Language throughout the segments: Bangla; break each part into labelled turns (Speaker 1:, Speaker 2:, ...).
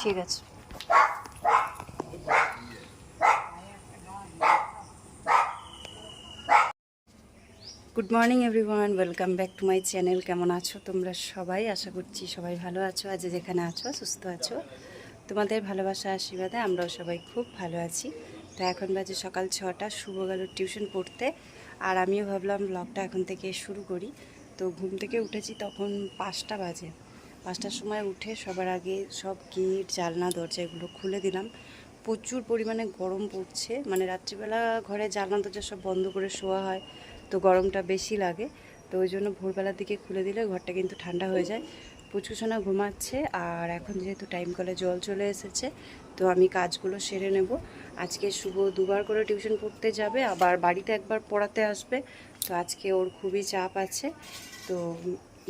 Speaker 1: ঠিক আছে। Good morning everyone welcome back to my channel কেমন আছো তোমরা সবাই? আশা করছি সবাই ভালো আছো। আজ যেখানে আছো, সুস্থ আছো। তোমাদের ভালোবাসা, আশীর্বাদে আমরাও সবাই খুব ভালো আছি। তো এখন বাজে সকাল ছটা। শুভ গেল টিউশন পড়তে। আর আমিও ভাবলাম ব্লগটা এখন থেকে শুরু করি। তো ঘুম থেকে উঠেছি তখন পাঁচটা বাজে। পাঁচটার সময় উঠে সবার আগে সব গেট, জানলা, দরজা এগুলো খুলে দিলাম। প্রচুর পরিমাণে গরম পড়ছে। মানে রাত্রিবেলা ঘরে জানলা, দরজা সব বন্ধ করে শোয়া হয়, তো গরমটা বেশি লাগে। তো ওই জন্য ভোরবেলার দিকে খুলে দিলে ঘরটা কিন্তু ঠান্ডা হয়ে যায়। পুচকুসোনা ঘুমাচ্ছে আর এখন যেহেতু টাইম কলে জল চলে এসেছে, তো আমি কাজগুলো সেরে নেব। আজকে শুভ দুবার করে টিউশন পড়তে যাবে, আবার বাড়িতে একবার পড়াতে আসবে। তো আজকে ওর খুবই চাপ আছে। তো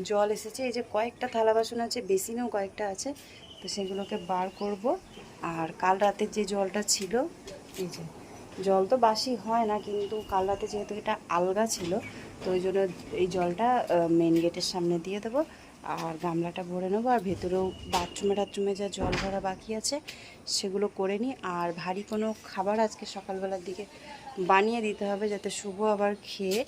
Speaker 1: জল এসেছে, এই যে কয়েকটা থালা বাসন আছে, বেসিনেও কয়েকটা আছে, তো সেগুলোকে বার করব। আর কাল রাতের যে জলটা ছিল, এই যে, জল তো বাসি হয় না, কিন্তু কাল রাতে যেহেতু এটা আলগা ছিল, তো ওই জন্য এই জলটা মেন গেটের সামনে দিয়ে দেবো। আর গামলাটা ভরে নেব, আর ভেতরেও বাথরুমে টাথরুমে যা জল ভরা বাকি আছে, সেগুলো করে নিই। আর ভারী কোনো খাবার আজকে সকালবেলার দিকে বানিয়ে দিতে হবে, যাতে শুভ আবার খেয়ে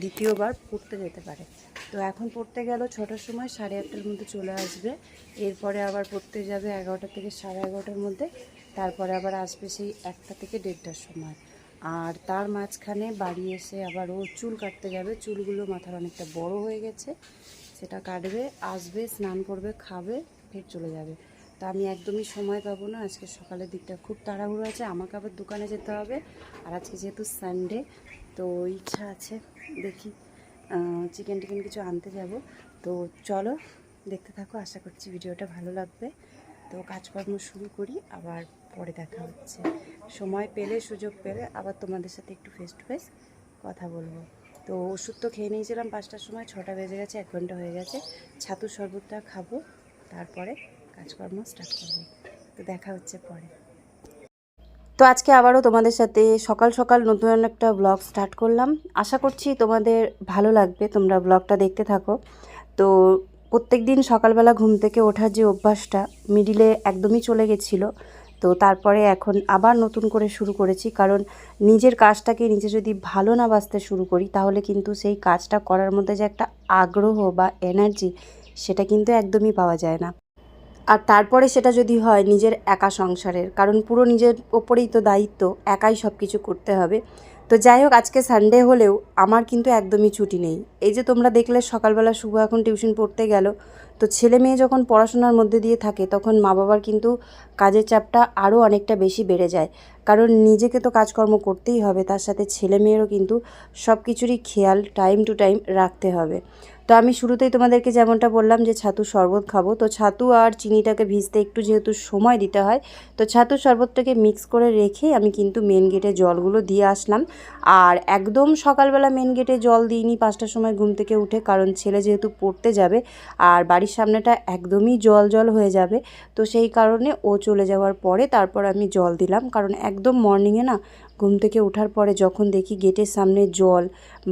Speaker 1: দ্বিতীয়বার পড়তে যেতে পারে। তো এখন পড়তে গেল ছটার সময়, সাড়ে আটটার মধ্যে চলে আসবে। এরপরে আবার পড়তে যাবে এগারোটা থেকে সাড়ে এগারোটার মধ্যে। তারপরে আবার আসবে সেই একটা থেকে দেড়টার সময়। আর তার মাঝখানে বাড়ি এসে আবার ও চুল কাটতে যাবে। চুলগুলো মাথার অনেকটা বড় হয়ে গেছে। সেটা কাটবে, আসবে, স্নান করবে, খাবে, ফের চলে যাবে। তা আমি একদমই সময় পাবো না, আজকে সকালের দিকটা খুব তাড়াহুড়ো আছে, আমাকে আবার দোকানে যেতে হবে। আর আজকে যেহেতু সানডে তো ইচ্ছা আছে, দেখি চিকেন টিকেন কিছু আনতে যাব। তো চলো, দেখতে থাকো, আশা করছি ভিডিওটা ভালো লাগবে। তো কাজকর্ম শুরু করি, আবার পরে দেখা হচ্ছে। সময় পেলে, সুযোগ পেলে, আবার তোমাদের সাথে একটু ফেস টু ফেস কথা বলব। তো ওষুধ তো খেয়ে নিয়েছিলাম পাঁচটার সময়, ছটা বেজে গেছে, এক ঘণ্টা হয়ে গেছে। ছাতুর শরবতটা খাব, তারপরে কাজকর্ম স্টার্ট করব। তো দেখা হচ্ছে পরে। তো আজকে আবারও তোমাদের সাথে সকাল সকাল নতুন একটা ব্লগ স্টার্ট করলাম। আশা করছি তোমাদের ভালো লাগবে, তোমরা ব্লগটা দেখতে থাকো। তো প্রত্যেক দিন সকালবেলা ঘুম থেকে ওঠার যে অভ্যাসটা মিডিলে একদমই চলে গেছিল। তো তারপরে এখন আবার নতুন করে শুরু করেছি, কারণ নিজের কাজটাকে নিজে যদি ভালো না বাঁচতে শুরু করি, তাহলে কিন্তু সেই কাজটা করার মধ্যে যে একটা আগ্রহ বা এনার্জি সেটা কিন্তু একদমই পাওয়া যায় না। আর তারপরে সেটা যদি হয় নিজের একা সংসারের, কারণ পুরো নিজের ওপরেই তো দায়িত্ব, একাই সব কিছু করতে হবে। তো যাই হোক, আজকে সানডে হলেও আমার কিন্তু একদমই ছুটি নেই। এই যে তোমরা দেখলে সকালবেলা শুভ এখন টিউশন পড়তে গেল। তো ছেলে মেয়ে যখন পড়াশোনার মধ্যে দিয়ে থাকে, তখন মা বাবার কিন্তু কাজের চাপটা আরও অনেকটা বেশি বেড়ে যায়। কারণ নিজেকে তো কাজকর্ম করতেই হবে, তার সাথে ছেলে মেয়েরও কিন্তু সব কিছুরই খেয়াল টাইম টু টাইম রাখতে হবে। তো আমি শুরুতেই তোমাদেরকে যেমনটা বললাম যে ছাতু শরবত খাব। তো ছাতু আর চিনিটাকে ভিজতে একটু যেহেতু সময় দিতে হয়, তো ছাতু শরবতটাকে মিক্স করে রেখে আমি কিন্তু মেন গেটে জলগুলো দিয়ে আসলাম। আর একদম সকালবেলা মেন গেটে জল দিইনি, পাঁচটার সময় ঘুম থেকে উঠে, কারণ ছেলে যেহেতু পড়তে যাবে আর বাড়ির সামনেটা একদমই জল জল হয়ে যাবে, তো সেই কারণে ও চলে যাওয়ার পরে তারপর আমি জল দিলাম। কারণ একদম মর্নিংয়ে না ঘুম থেকে ওঠার পরে যখন দেখি গেটের সামনে জল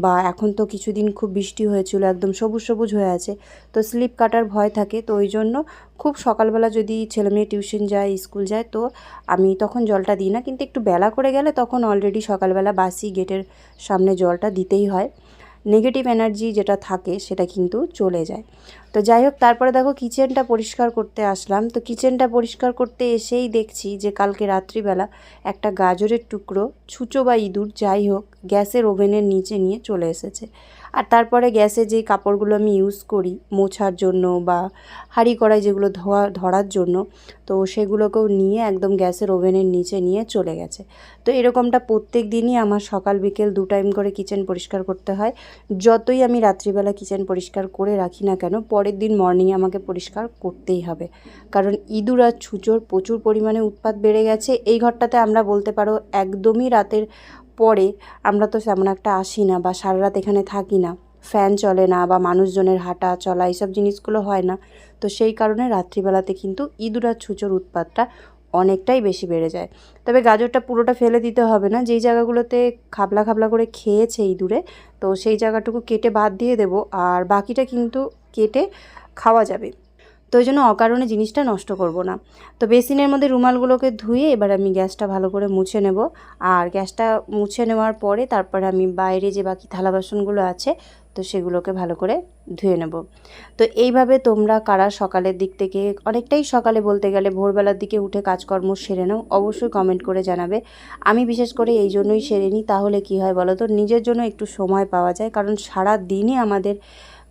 Speaker 1: বা এখন তো কিছুদিন খুব বৃষ্টি হয়েছিল, একদম সবুজ সবুজ হয়ে আছে, তো স্লিপ কাটার ভয় থাকে। তো ওই জন্য খুব সকালবেলা যদি ছেলে মেয়ে টিউশন যায়, স্কুল যায়, তো আমি তখন জলটা দিই না। কিন্তু একটু বেলা করে গেলে তখন অলরেডি সকালবেলা বাসি গেটের সামনে জলটা দিতেই হয়। নেগেটিভ এনার্জি যেটা থাকে সেটা কিন্তু চলে যায়। তো যাই হোক, তারপরে দেখো কিচেনটা পরিষ্কার করতে আসলাম। তো কিচেনটা পরিষ্কার করতে এসেই দেখছি যে কালকে রাত্রিবেলা একটা গাজরের টুকরো, ছুঁচো বা ইঁদুর, যাই হোক, গ্যাসের ওভেনের নিচে নিয়ে চলে এসেছে। আর তারপরে গ্যাসে যে কাপড়গুলো আমি ইউজ করি মোছার জন্য বা হাঁড়ি কড়াই যেগুলো ধোয়া, ধরার জন্য, তো সেগুলোকেও নিয়ে একদম গ্যাসের ওভেনের নিচে নিয়ে চলে গেছে। তো এরকমটা প্রত্যেক দিনই আমার সকাল, বিকেল দু টাইম করে কিচেন পরিষ্কার করতে হয়। যতই আমি রাত্রিবেলা কিচেন পরিষ্কার করে রাখি না কেন, পরের দিন মর্নিংয়ে আমাকে পরিষ্কার করতেই হবে। কারণ ইঁদুর আর ছুঁচোর প্রচুর পরিমাণে উৎপাত বেড়ে গেছে। এই ঘরটাতে আমরা বলতে পারো একদমই রাতের পরে আমরা তো তেমন একটা আসি না বা সারা রাত এখানে থাকি না। ফ্যান চলে না বা মানুষজনের হাঁটা চলা এইসব জিনিসগুলো হয় না। তো সেই কারণে রাত্রিবেলাতে কিন্তু ইঁদুর আর ছুঁচোর উৎপাতটা অনেকটাই বেশি বেড়ে যায়। তবে গাজরটা পুরোটা ফেলে দিতে হবে না। যেই জায়গাগুলোতে খাবলা খাবলা করে খেয়েছে ইঁদুরে, তো সেই জায়গাটুকু কেটে বাদ দিয়ে দেবো। আর বাকিটা কিন্তু কেটে খাওয়া যাবে। তো ওই জন্য অকারণে জিনিসটা নষ্ট করব না। তো বেসিনের মধ্যে রুমালগুলোকে ধুয়ে এবার আমি গ্যাসটা ভালো করে মুছে নেব। আর গ্যাসটা মুছে নেওয়ার পরে তারপরে আমি বাইরে যে বাকি থালা বাসনগুলো আছে, তো সেগুলোকে ভালো করে ধুয়ে নেব। তো এইভাবে তোমরা কারা সকালের দিক থেকে, অনেকটাই সকালে বলতে গেলে ভোরবেলার দিকে উঠে কাজকর্ম সেরে নাও, অবশ্যই কমেন্ট করে জানাবে। আমি বিশেষ করে এই জন্যই সেরে নিই, তাহলে কি হয় বলো তো, নিজের জন্য একটু সময় পাওয়া যায়। কারণ সারা দিনই আমাদের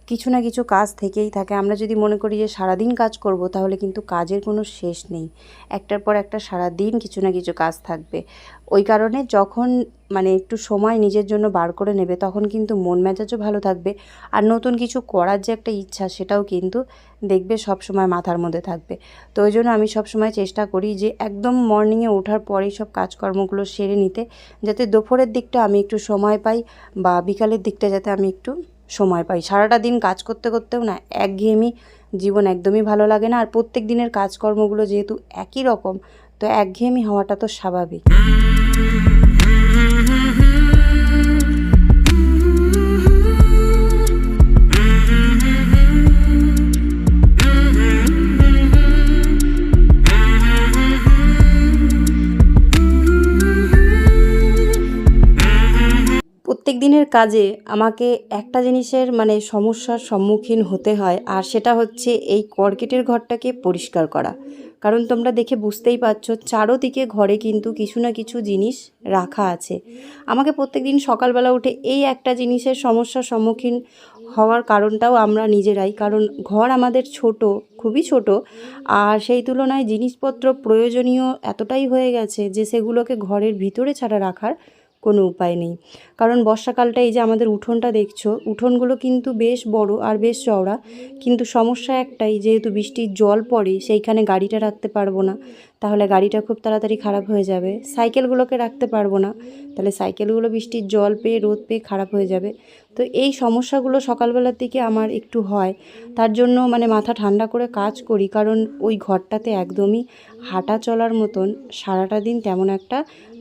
Speaker 1: কিছু না কিছু কাজ থেকেই থাকে। আমরা যদি মনে করি যে সারাদিন কাজ করব, তাহলে কিন্তু কাজের কোনো শেষ নেই। একটার পর একটা সারা দিন কিছু না কিছু কাজ থাকবে। ওই কারণে যখন মানে একটু সময় নিজের জন্য বার করে নেবে, তখন কিন্তু মন মেজাজও ভালো থাকবে। আর নতুন কিছু করার যে একটা ইচ্ছা, সেটাও কিন্তু দেখবে সব সময় মাথার মধ্যে থাকবে। তো ওই জন্য আমি সব সময় চেষ্টা করি যে একদম মর্নিংয়ে ওঠার পরেই সব কাজকর্মগুলো সেরে নিতে, যাতে দুপুরের দিকটা আমি একটু সময় পাই বা বিকালের দিকটা যাতে আমি একটু সময় পাই। সারাটা দিন কাজ করতে করতেও না, একঘেয়েমি জীবন একদমই ভালো লাগে না। আর প্রত্যেক দিনের কাজকর্মগুলো যেহেতু একই রকম, তো একঘেয়েমি হওয়াটা তো স্বাভাবিক। দিনের কাজে আমাকে একটা জিনিসের মানে সমস্যার সম্মুখীন হতে হয়, আর সেটা হচ্ছে এই কর্কেটের ঘরটাকে পরিষ্কার করা। কারণ তোমরা দেখে বুঝতেই পারছ, চারোদিকে ঘরে কিন্তু কিছু না কিছু জিনিস রাখা আছে। আমাকে প্রত্যেক দিন সকালবেলা উঠে এই একটা জিনিসের সমস্যার সম্মুখীন হওয়ার কারণটাও আমরা নিজেরাই। কারণ ঘর আমাদের ছোট, খুবই ছোট, আর সেই তুলনায় জিনিসপত্র প্রয়োজনীয় এতটাই হয়ে গেছে যে সেগুলোকে ঘরের ভিতরে ছাড়া রাখার কোনো উপায় নেই। কারণ বর্ষাকালটা এই যে আমাদের উঠোনটা দেখছ, উঠোনগুলো কিন্তু বেশ বড় আর বেশ চওড়া। কিন্তু সমস্যা একটাই, যেহেতু বৃষ্টির জল পড়ে, সেইখানে গাড়িটা রাখতে পারব না। তাহলে গাড়িটা খুব তাড়াতাড়ি খারাপ হয়ে যাবে। সাইকেলগুলোকে রাখতে পারব না। তাহলে সাইকেলগুলো বৃষ্টির জল পেয়ে, রোদ পেয়ে খারাপ হয়ে যাবে। তো এই সমস্যাগুলো সকালবেলার দিকে আমার একটু হয়। তার জন্য মানে মাথা ঠান্ডা করে কাজ করি। কারণ ওই ঘরটাতে একদমই হাঁটা চলার মতন সারাটা দিন তেমন একটা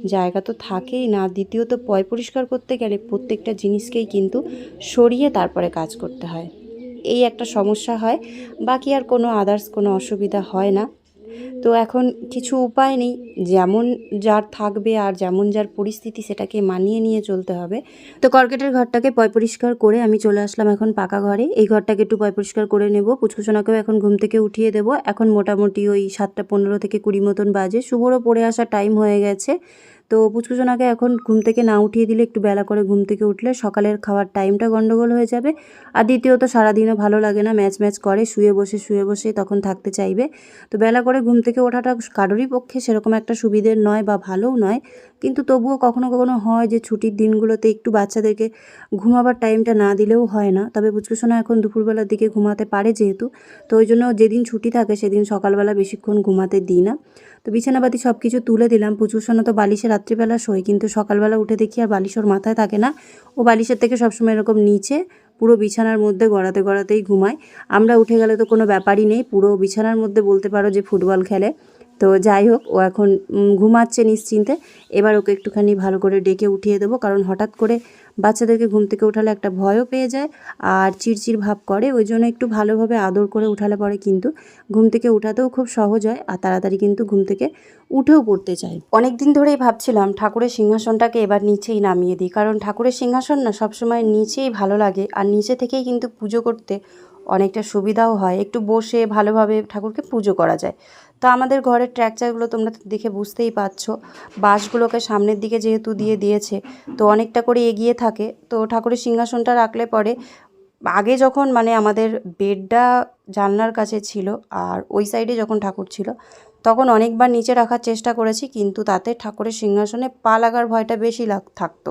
Speaker 1: জায়গা তো থাকেই না। দ্বিতীয়ত পয় পরিষ্কার করতে গেলে প্রত্যেকটা জিনিসকেই কিন্তু সরিয়ে তারপরে কাজ করতে হয়। এই একটা সমস্যা হয়। বাকি আর কোনো আদার্স কোনো অসুবিধা হয় না। তো এখন কিছু উপায় নেই, যেমন যার থাকবে আর যেমন যার পরিস্থিতি সেটাকে মানিয়ে নিয়ে চলতে হবে। তো কর্কেটের ঘরটাকে পয় পরিষ্কার করে আমি চলে আসলাম এখন পাকা ঘরে। এই ঘরটাকে একটু পয় পরিষ্কার করে নেব। পুচকুচোনাকেও এখন ঘুম থেকে উঠিয়ে দেব। এখন মোটামুটি ওই সাতটা পনেরো থেকে কুড়ি মতন বাজে। শুভরও পড়ে আসা টাইম হয়ে গেছে। তো পুচকুচোনাকে এখন ঘুম থেকে না উঠিয়ে দিলে একটু বেলা করে ঘুম থেকে উঠলে সকালের খাওয়ার টাইমটা গন্ডগোল হয়ে যাবে। আর দ্বিতীয়ত সারাদিনও ভালো লাগে না, ম্যাচ ম্যাচ করে, শুয়ে বসে শুয়ে বসে তখন থাকতে চাইবে। তো বেলা করে ঘুম থেকে ওঠাটা কারোরই পক্ষে সেরকম একটা সুবিধের নয় বা ভালোও নয়। কিন্তু তবুও কখনো কখনো হয় যে ছুটির দিনগুলোতে একটু বাচ্চাদেরকে ঘুমাবার টাইমটা না দিলেও হয় না। তবে পুচকুসোনা এখন দুপুরবেলার দিকে ঘুমাতে পারে যেহেতু, তো ওই জন্য যেদিন ছুটি থাকে সেদিন সকালবেলা বেশিক্ষণ ঘুমাতে দিই না। তো বিছানাপাতি সব কিছু তুলে দিলাম। পুচকুসোনা তো বালিশে রাত্রিবেলা শোয়, কিন্তু সকালবেলা উঠে দেখি আর বালিশ ওর মাথায় থাকে না। ও বালিশের থেকে সবসময় এরকম নিচে, পুরো বিছানার মধ্যে গড়াতে গড়াতেই ঘুমায়। আমরা উঠে গেলে তো কোনো ব্যাপারই নেই, পুরো বিছানার মধ্যে বলতে পারো যে ফুটবল খেলে। তো যাই হোক, ও এখন ঘুমাচ্ছে নিশ্চিন্তে। এবার ওকে একটুখানি ভালো করে ডেকে উঠিয়ে দেবো, কারণ হঠাৎ করে বাচ্চাদেরকে ঘুম থেকে উঠালে একটা ভয়ও পেয়ে যায় আর চিড়চিড় ভাব করে। ওই জন্য একটু ভালোভাবে আদর করে উঠালে পরে কিন্তু ঘুম থেকে উঠাতেও খুব সহজ হয় আর তাড়াতাড়ি কিন্তু ঘুম থেকে উঠেও পড়তে চায়। অনেক দিন ধরেই ভাবছিলাম ঠাকুরের সিংহাসনটাকে এবার নিচেই নামিয়ে দিই, কারণ ঠাকুরের সিংহাসন না সবসময় নিচেই ভালো লাগে আর নিচে থেকেই কিন্তু পুজো করতে অনেকটা সুবিধাও হয়। একটু বসে ভালোভাবে ঠাকুরকে পুজো করা যায়। তো আমাদের ঘরের ট্র্যাকচারগুলো তোমরা দেখে বুঝতেই পারছ। বাঁশগুলোকে সামনের দিকে যেহেতু দিয়ে দিয়েছে, তো অনেকটা করে এগিয়ে থাকে। তো ঠাকুরের সিংহাসনটা রাখলে পরে আগে যখন মানে আমাদের বেডটা জানলার কাছে ছিল আর ওই সাইডে যখন ঠাকুর ছিল তখন অনেকবার নিচে রাখার চেষ্টা করেছি, কিন্তু তাতে ঠাকুরের সিংহাসনে পা লাগার ভয়টা বেশি লাগ, থাকতো।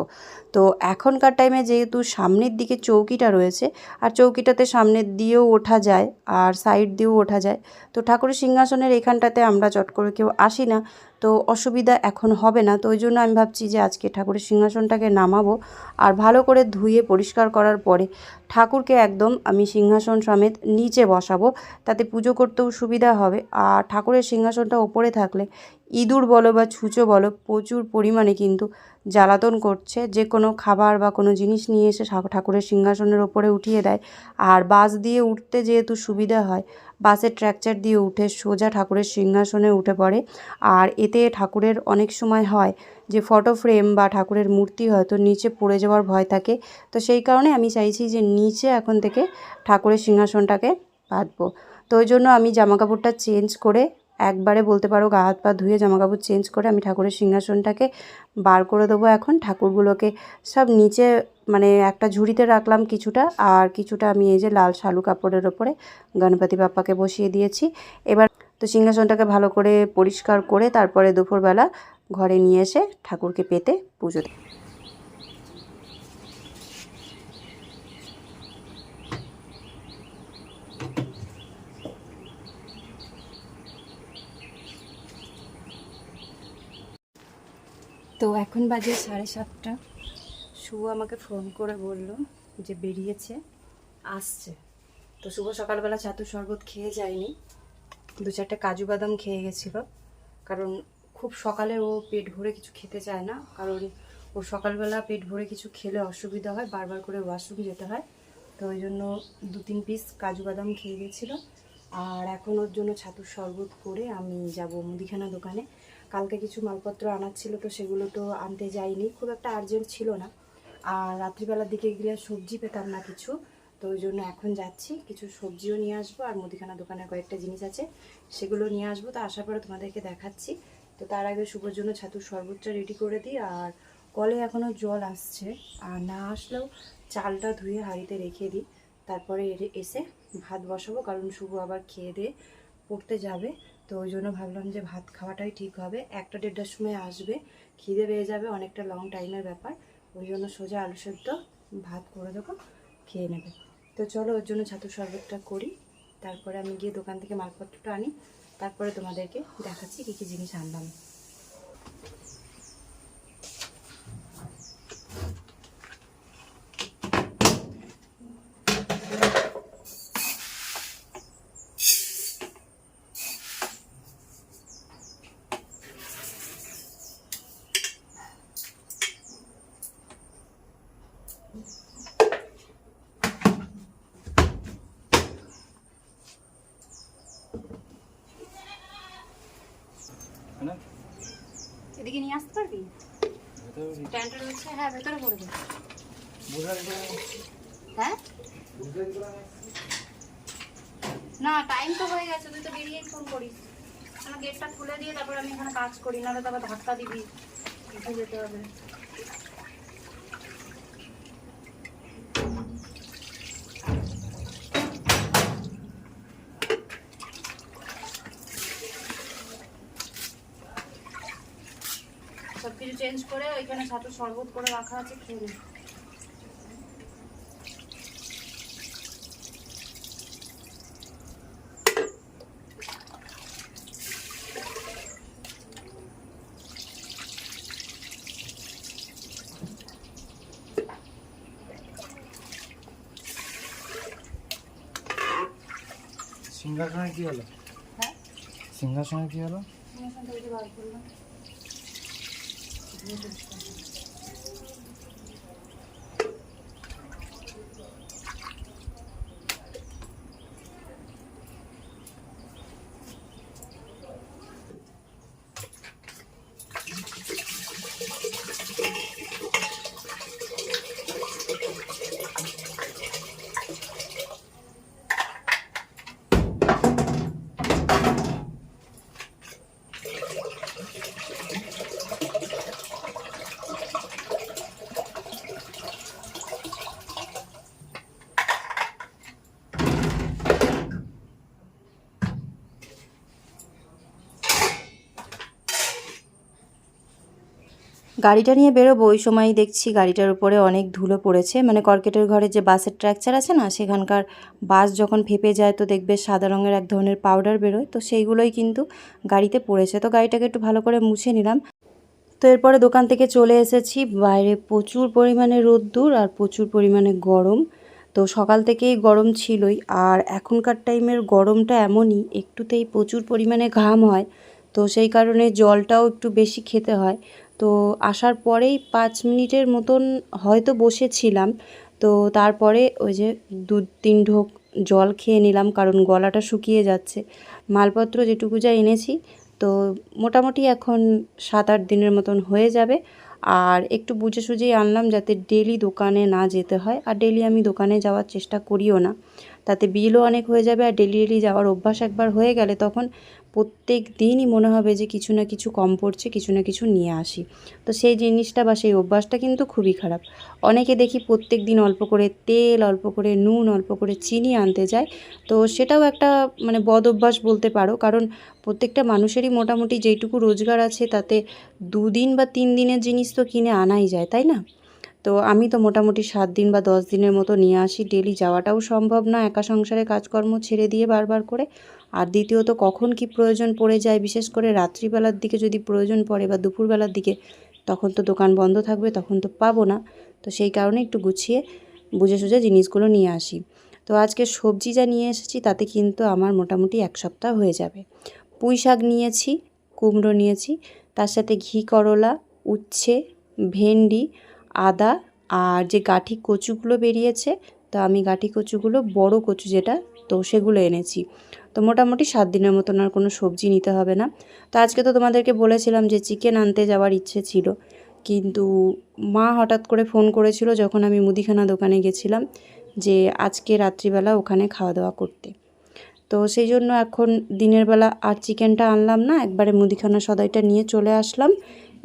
Speaker 1: তো এখনকার টাইমে যেহেতু সামনের দিকে চৌকিটা রয়েছে, আর চৌকিটাতে সামনের দিয়েও ওঠা যায়, আর সাইড দিয়েও ওঠা যায়, তো ঠাকুরের সিংহাসনের এখানটাতে আমরা চট করে কেউ আসি না। তো অসুবিধা এখন হবে না। তো ওই জন্য আমি ভাবছি যে আজকে ঠাকুরের সিংহাসনটাকে নামাবো আর ভালো করে ধুয়ে পরিষ্কার করার পরে ঠাকুরকে একদম আমি সিংহাসন সমেত নিচে বসাবো। তাতে পুজো করতেও সুবিধা হবে। আর ঠাকুরের সিংহাসনটা ওপরে থাকলে ইঁদুর বলো বা ছুঁচো বলো প্রচুর পরিমাণে কিন্তু জ্বালাতন করছে। যে কোনো খাবার বা কোনো জিনিস নিয়ে এসে ঠাকুরের সিংহাসনের ওপরে উঠিয়ে দেয়। আর বাস দিয়ে উঠতে যেহেতু সুবিধা হয় বাসের ট্র্যাকচার দিয়ে উঠে সোজা ঠাকুরের সিংহাসনে উঠে পড়ে। আর এতে ঠাকুরের অনেক সময় হয় যে ফটো ফ্রেম বা ঠাকুরের মূর্তি হয়তো নিচে পড়ে যাওয়ার ভয় থাকে। তো সেই কারণে আমি চাইছি যে নিচে এখন থেকে ঠাকুরের সিংহাসনটাকে পাতবো তো ওই জন্য আমি জামাকাপড়টা চেঞ্জ করে একবারে বলতে পারো গা হাত পা ধুয়ে জামাকাপড় চেঞ্জ করে আমি ঠাকুরের সিংহাসনটাকে বার করে দেবো এখন। ঠাকুরগুলোকে সব নিচে মানে একটা ঝুড়িতে রাখলাম কিছুটা আর কিছুটা আমি এই যে লাল শালু কাপড়ের ওপরে গণপতি বাপ্পাকে বসিয়ে দিয়েছি। এবার তো সিংহাসনটাকে ভালো করে পরিষ্কার করে তারপরে দুপুরবেলা ঘরে নিয়ে এসে ঠাকুরকে পেতে পুজো দিই। তো এখন বাজে সাড়ে সাতটা। শুভ আমাকে ফোন করে বলল যে বেরিয়েছে, আসছে। তো শুভ সকালবেলা ছাতু শরবত খেয়ে যায়নি। দু চারটে কাজু বাদাম খেয়ে গেছিল। কারণ খুব সকালে ও পেট ভরে কিছু খেতে চায় না। কারণ ও সকালবেলা পেট ভরে কিছু খেলে অসুবিধা হয়, বারবার করে ওয়াশরুম যেতে হয়। তো ওই জন্য দু তিন পিস কাজু বাদাম খেয়ে গেছিল। আর এখন ওর জন্য ছাতুর শরবত করে আমি যাব মুদিখানা দোকানে। কালকে কিছু মালপত্র আনার ছিল তো সেগুলো তো আনতে যাইনি। খুব একটা আর্জেন্ট ছিল না। আর রাত্রিবেলার দিকে গেলে সবজি পেতাম না কিছু, তো ওই জন্য এখন যাচ্ছি। কিছু সবজিও নিয়ে আসব আর মুদিখানা দোকানে কয়েকটা জিনিস আছে, সেগুলো নিয়ে আসব। তো আসার পরে তোমাদেরকে দেখাচ্ছি। তো তার আগে শুভর জন্য ছাতুর শরবতটা রেডি করে দিই। আর কলে এখনও জল আসছে। আর না আসলেও চালটা ধুয়ে হাঁড়িতে রেখে দিই। তারপরে এসে ভাত বসাবো, কারণ শুভ আবার খেয়ে দিয়ে পড়তে যাবে। তো ওই জন্য ভাবলাম যে ভাত খাওয়াটাই ঠিক হবে। একটা দেড়টার সময় আসবে, খিদে পেয়ে যাবে, অনেকটা লং টাইমের ব্যাপার। ওই জন্য সোজা আলু সেদ্ধ ভাত করে দেবো, খেয়ে নেবে। তো চলো ওর জন্য ছাতু শরবতটা করি। তারপরে আমি গিয়ে দোকান থেকে মালপত্রটা আনি। তারপরে তোমাদেরকে দেখাচ্ছি কী কী জিনিস আনলাম। এদিকে নিয়ে আসতে পারবি? স্ট্যান্ডটা রয়েছে হ্যাঁ ভেতরে পড়বে হ্যাঁ? না টাইম তো হয়ে গেছে তুই তো বেরিয়েই ফোন করিস। আমার গেটটা খুলে দিয়ে তারপর আমি এখানে কাজ করি নাহলে তো আবার ধাক্কা দিবি। যেতে হবে? সব কিছু চেঞ্জ করে ওইখানে ছাতু শরবত করে রাখা আছে খেয়ে
Speaker 2: সিংহাসনে কি হলো?
Speaker 1: হ্যাঁ?
Speaker 2: সিংহাসনে কি হলো?
Speaker 1: সিংহাসন থেকে বার করলাম। Веточка. গাড়িটা নিয়ে বেরোবো, ওই সময়ই দেখছি গাড়িটার উপরে অনেক ধুলো পড়েছে। মানে কর্কেটের ঘরে যে বাসের ট্র্যাকচার আছে না, সেখানকার বাস যখন ফেপে যায় তো দেখবে সাদা রঙের এক ধরনের পাউডার বেরোয়। তো সেইগুলোই কিন্তু গাড়িতে পড়েছে। তো গাড়িটাকে একটু ভালো করে মুছে নিলাম। তো এরপরে দোকান থেকে চলে এসেছি। বাইরে প্রচুর পরিমাণে রোদ্দুর আর প্রচুর পরিমাণে গরম। তো সকাল থেকেই গরম ছিলই। আর এখনকার টাইমের গরমটা এমনই, একটুতেই প্রচুর পরিমাণে ঘাম হয়। তো সেই কারণে জলটাও একটু বেশি খেতে হয়। তো আসার পরেই পাঁচ মিনিটের মতন হয়তো বসেছিলাম। তো তারপরে ওই যে দু তিন ঢোক জল খেয়ে নিলাম, কারণ গলাটা শুকিয়ে যাচ্ছে। মালপত্র যেটুকু যা এনেছি, তো মোটামুটি এখন সাত আট দিনের মতন হয়ে যাবে। আর একটু বুঝে সুঝেই আনলাম যাতে ডেলি দোকানে না যেতে হয়, আর ডেলি আমি দোকানে যাওয়ার চেষ্টা করিও না। তাতে বিলও অনেক হয়ে যাবে, আর ডেলি ডেলি যাওয়ার অভ্যাস একবার হয়ে গেলে তখন প্রত্যেক দিনই মনে হবে যে কিছু না কিছু কম পড়ছে, কিছু না কিছু নিয়ে আসি। তো সেই জিনিসটা বা সেই অভ্যাসটা কিন্তু খুবই খারাপ। অনেকে দেখি প্রত্যেক দিন অল্প করে তেল, অল্প করে নুন, অল্প করে চিনি আনতে যায়। তো সেটাও একটা মানে বদ অভ্যাস বলতে পারো। কারণ প্রত্যেকটা মানুষেরই মোটামুটি যেইটুকু রোজগার আছে, তাতে দুদিন বা তিন দিনের জিনিস তো কিনে আনাই যায়, তাই না? তো আমি তো মোটামুটি সাত দিন বা দশ দিনের মতো নিয়ে আসি। ডেলি যাওয়াটাও সম্ভব না। একা সংসারে কাজকর্ম ছেড়ে দিয়ে বারবার করে। আর দ্বিতীয়ত, কখন কি প্রয়োজন পড়ে যায়, বিশেষ করে রাত্রিবেলার দিকে যদি প্রয়োজন পড়ে বা দুপুরবেলার দিকে, তখন তো দোকান বন্ধ থাকবে, তখন তো পাবো না। তো সেই কারণে একটু গুছিয়ে বুঝে সুঝে জিনিসগুলো নিয়ে আসি। তো আজকে সবজি যা নিয়ে এসেছি, তাতে কিন্তু আমার মোটামুটি এক সপ্তাহ হয়ে যাবে। পুঁই শাক নিয়েছি, কুমড়ো নিয়েছি, তার সাথে ঘি, করলা, উচ্ছে, ভেন্ডি, আদা আর যে গাঠি কচুগুলো বেরিয়েছে, তো আমি গাঠি কচুগুলো, বড় কচু যেটা, তো সেগুলো এনেছি। তো মোটামুটি সাত দিনের মতন আর কোনো সবজি নিতে হবে না। তো আজকে তো তোমাদেরকে বলেছিলাম যে চিকেন আনতে যাওয়ার ইচ্ছে ছিল। কিন্তু মা হঠাৎ করে ফোন করেছিল যখন আমি মুদিখানা দোকানে গেছিলাম যে আজকে রাত্রিবেলা ওখানে খাওয়া দাওয়া করতে। তো সেই জন্য এখন দিনের বেলা আর চিকেনটা আনলাম না, একবারে মুদিখানা সদাইটা নিয়ে চলে আসলাম।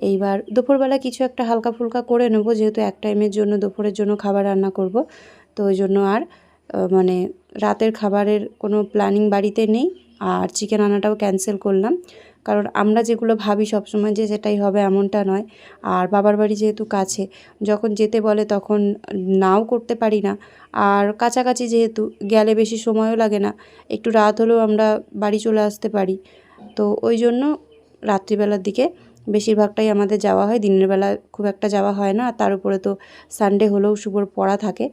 Speaker 1: এইবার দুপুরবেলা কিছু একটা হালকা ফুলকা করে নেব, যেহেতু এক টাইমের জন্য দুপুরের জন্য খাবার রান্না করব। তো ওই জন্য আর মানে রাতের খাবারের কোনো প্ল্যানিং বাড়িতে নেই আর চিকেন আনাটাও ক্যান্সেল করলাম। কারণ আমরা যেগুলো ভাবি সবসময় যে সেটাই হবে এমনটা নয়। আর বাবার বাড়ি যেহেতু কাছে, যখন যেতে বলে তখন নাও করতে পারি না। আর কাছাকাছি যেহেতু, গেলে বেশি সময়ও লাগে না, একটু রাত হলেও আমরা বাড়ি চলে আসতে পারি। তো ওই জন্য রাত্রিবেলার দিকে বেশিরভাগটাই আমাদের যাওয়া হয়, দিনের বেলা খুব একটা যাওয়া হয় না। আর তার উপরে তো সানডে হলেও শুভর পড়া থাকে।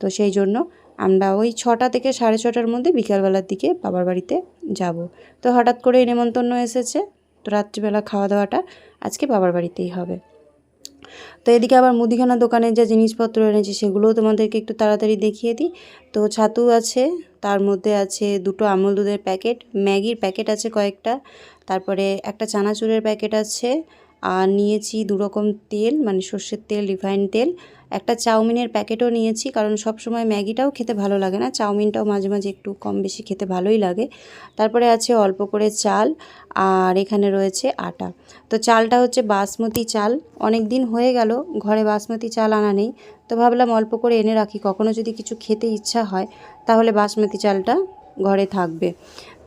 Speaker 1: তো সেই জন্য আমরা ওই ছটা থেকে সাড়ে ছটার মধ্যে বিকালবেলার দিকে বাবার বাড়িতে যাব। তো হঠাৎ করে নেমন্তন্ন এসেছে। তো রাত্রিবেলা খাওয়া দাওয়াটা আজকে বাবার বাড়িতেই হবে। তো এদিকে আবার মুদিখানা দোকানের যে জিনিসপত্র এনেছি সেগুলোও তোমাদেরকে একটু তাড়াতাড়ি দেখিয়ে দিই। তো ছাতু আছে, তার মধ্যে আছে দুটো আমুল দুধের প্যাকেট, ম্যাগির প্যাকেট আছে কয়েকটা, তারপরে একটা চানাচুরের প্যাকেট আছে, আর নিয়েছি দুরকম তেল মানে সর্ষের তেল, রিফাইন তেল একটা চাউমিনের প্যাকেটও নিয়েছি, কারণ সব সময় ম্যাগিটাও খেতে ভালো লাগে না। চাউমিনটাও মাঝে মাঝে একটু কম বেশি খেতে ভালোই লাগে। তারপরে আছে অল্প করে চাল, আর এখানে রয়েছে আটা। তো চালটা হচ্ছে বাসমতি চাল। অনেক দিন হয়ে গেল, ঘরে বাসমতি চাল আনা নেই। তো ভাবলাম অল্প করে এনে রাখি। কখনো যদি কিছু খেতে ইচ্ছা হয়, তাহলে বাসমতি চালটা ঘরে থাকবে।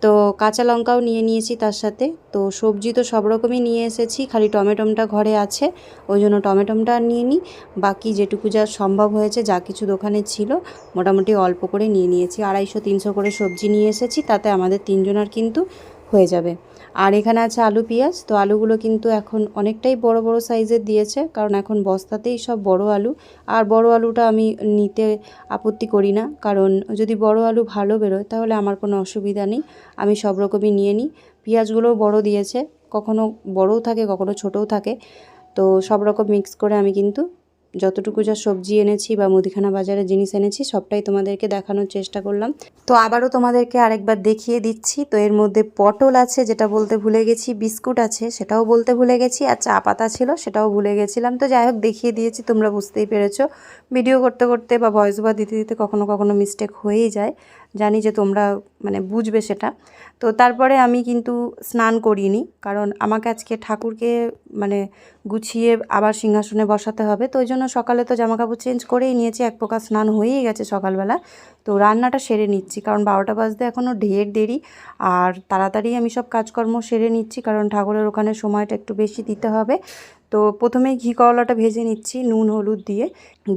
Speaker 1: তো কাঁচা লঙ্কাও নিয়ে নিয়েছি তার সাথে। তো সবজি তো সব রকমই নিয়ে এসেছি, খালি টমেটোমটা ঘরে আছে, ওই জন্য টমেটোমটা আর নিয়ে নিই বাকি যেটুকু যা সম্ভব হয়েছে, যা কিছু দোকানে ছিল, মোটামুটি অল্প করে নিয়ে নিয়েছি। আড়াইশো, তিনশো করে সবজি নিয়ে এসেছি, তাতে আমাদের তিনজনের কিন্তু হয়ে যাবে। আর এখানে আছে আলু, পেঁয়াজ। তো আলুগুলো কিন্তু এখন অনেকটাই বড় বড় সাইজের দিয়েছে। কারণ এখন বস্তাতেই সব বড় আলু। আর বড় আলুটা আমি নিতে আপত্তি করি না। কারণ যদি বড় আলু ভালো বেরোয়, তাহলে আমার কোনো অসুবিধা নেই। আমি সব রকমই নিয়ে নিই। পেঁয়াজগুলোও বড় দিয়েছে। কখনো বড়ও থাকে, কখনো ছোটও থাকে। তো সব রকম মিক্স করে আমি কিন্তু যতটুকু যা সবজি এনেছি বা মুদিখানা বাজারে জিনিস এনেছি, সবটাই তোমাদেরকে দেখানোর চেষ্টা করলাম। তো আবারও তোমাদেরকে আরেকবার দেখিয়ে দিচ্ছি। তো এর মধ্যে পটল আছে, যেটা বলতে ভুলে গেছি, বিস্কুট আছে, সেটাও বলতে ভুলে গেছি, আর চা পাতা ছিল, সেটাও ভুলে গেছিলাম। তো যাই হোক, দেখিয়ে দিয়েছি, তোমরা বুঝতেই পেরেছ। ভিডিও করতে করতে বা ভয়েস ওভার দিতে দিতে কখনো কখনো মিস্টেক হয়েই যায়। জানি যে তোমরা মানে বুঝবে সেটা। তো তারপরে আমি কিন্তু স্নান করিনি। কারণ আমাকে আজকে ঠাকুরকে মানে গুছিয়ে আবার সিংহাসনে বসাতে হবে। তো ওই জন্য সকালে তো জামাকাপড় চেঞ্জ করেই নিয়েছি। এক প্রকার স্নান হয়েই গেছে সকালবেলা। তো রান্নাটা সেরে নিচ্ছি। কারণ বারোটা বাজতে এখনও ঢের দেরি। আর তাড়াতাড়ি আমি সব কাজকর্ম সেরে নিচ্ছি। কারণ ঠাকুরের ওখানে সময়টা একটু বেশি দিতে হবে। তো প্রথমেই ঘি করলাটা ভেজে নিচ্ছি নুন, হলুদ দিয়ে।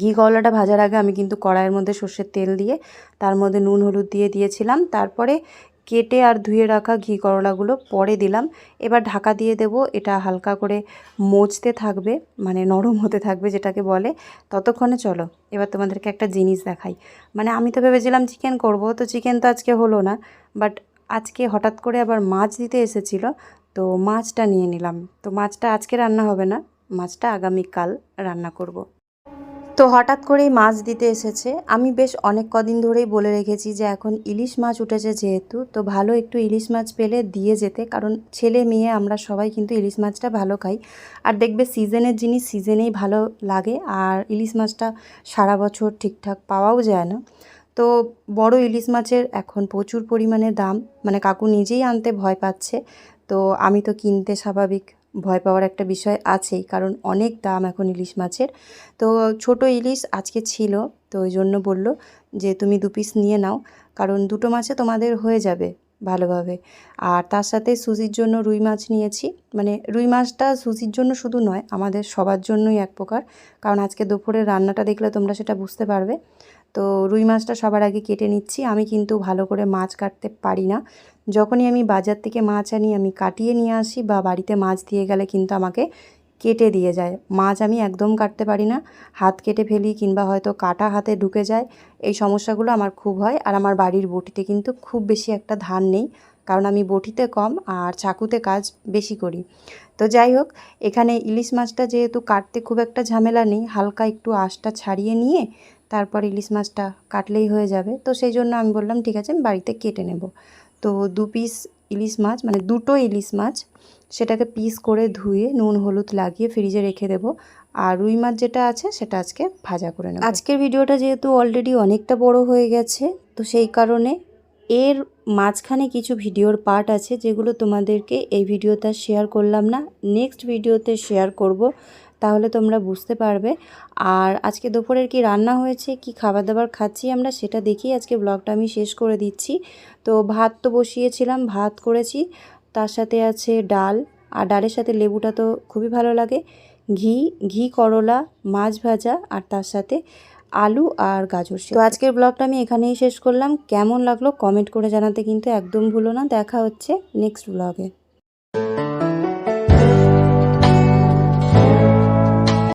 Speaker 1: ঘি করলাটা ভাজার আগে আমি কিন্তু কড়াইয়ের মধ্যে সর্ষের তেল দিয়ে, তার মধ্যে নুন, হলুদ দিয়ে দিয়েছিলাম। তারপরে কেটে আর ধুয়ে রাখা ঘি করলাগুলো পরে দিলাম। এবার ঢাকা দিয়ে দেব, এটা হালকা করে মজতে থাকবে মানে নরম হতে থাকবে যেটাকে বলে। ততক্ষণে চলো, এবার তোমাদেরকে একটা জিনিস দেখাই। মানে আমি তো ভেবেছিলাম চিকেন করব, তো চিকেন তো আজকে হলো না বাট আজকে হঠাৎ করে আবার মাছ দিতে এসেছিল, তো মাছটা নিয়ে নিলাম। তো মাছটা আজকে রান্না হবে না, মাছটা আগামীকাল রান্না করব। তো হঠাৎ করেই মাছ দিতে এসেছে। আমি বেশ অনেক কদিন ধরেই বলে রেখেছি যে, এখন ইলিশ মাছ উঠেছে যেহেতু, তো ভালো একটু ইলিশ মাছ পেলে দিয়ে যেতে। কারণ ছেলে মেয়ে, আমরা সবাই কিন্তু ইলিশ মাছটা ভালো খাই। আর দেখবে সিজনের জিনিস সিজনেই ভালো লাগে, আর ইলিশ মাছটা সারা বছর ঠিকঠাক পাওয়াও যায় না। তো বড় ইলিশ মাছের এখন প্রচুর পরিমাণে দাম। মানে কাকু নিজেই আনতে ভয় পাচ্ছে। তো আমি তো কিনতে স্বাভাবিক ভয় পাওয়ার একটা বিষয় আছেই, কারণ অনেক দাম এখন ইলিশ মাছের। তো ছোট ইলিশ আজকে ছিল, তো ওই জন্য বলল যে তুমি দু পিস নিয়ে নাও, কারণ দুটো মাছে তোমাদের হয়ে যাবে ভালোভাবে। আর তার সাথে সুজির জন্য রুই মাছ নিয়েছি মানে রুই মাছটা সুজির জন্য শুধু নয়, আমাদের সবার জন্যই এক প্রকার, কারণ আজকে দুপুরের রান্নাটা দেখলে তোমরা সেটা বুঝতে পারবে। তো রুই মাছটা সবার আগে কেটে নিচ্ছি। আমি কিন্তু ভালো করে মাছ কাটতে পারি না। যখনই আমি বাজার থেকে মাছ আনি, আমি কাটিয়ে নিয়ে আসি বা বাড়িতে মাছ দিয়ে গেলে কিন্তু আমাকে কেটে দিয়ে যায়। মাছ আমি একদম কাটতে পারি না। হাত কেটে ফেলি কিংবা হয়তো কাটা হাতে ঢুকে যায়। এই সমস্যাগুলো আমার খুব হয়। আর আমার বাড়ির বটিতে কিন্তু খুব বেশি একটা ধান নেই। কারণ আমি বটিতে কম আর চাকুতে কাজ বেশি করি। তো যাই হোক, এখানে ইলিশ মাছটা যেহেতু কাটতে খুব একটা ঝামেলা নেই, হালকা একটু আঁশটা ছাড়িয়ে নিয়ে তারপর ইলিশ মাছটা কাটলেই হয়ে যাবে। তো সেই জন্য আমি বললাম, ঠিক আছে, আমি বাড়িতে কেটে নেব। তো দু পিস ইলিশ মাছ মানে দুটো ইলিশ মাছ, সেটাকে পিস করে ধুয়ে নুন, হলুদ লাগিয়ে ফ্রিজে রেখে দেবো। আর রুই মাছ যেটা আছে, সেটা আজকে ভাজা করে নেব। আজকের ভিডিওটা যেহেতু অলরেডি অনেকটা বড় হয়ে গেছে, তো সেই কারণে এর মাঝখানে কিছু ভিডিওর পার্ট আছে, যেগুলো তোমাদেরকে এই ভিডিওতে শেয়ার করলাম না। নেক্সট ভিডিওতে শেয়ার করব। তাহলে তোমরা বুঝতে পারবে। আর আজকে দুপুরের কি রান্না হয়েছে, কি খাবার দাবার খাচ্ছি আমরা সেটা দেখেই আজকে ব্লগটা আমি শেষ করে দিচ্ছি। তো ভাত তো বসিয়েছিলাম, ভাত করেছি। তার সাথে আছে ডাল, আর ডালের সাথে লেবুটা তো খুবই ভালো লাগে। ঘি ঘি, করলা, মাছ ভাজা, আর তার সাথে আলু আর গাজর। তো আজকের ব্লগটা আমি এখানেই শেষ করলাম। কেমন লাগল কমেন্ট করে জানাতে কিন্তু একদম ভুলো না। দেখা হচ্ছে নেক্সট ব্লগে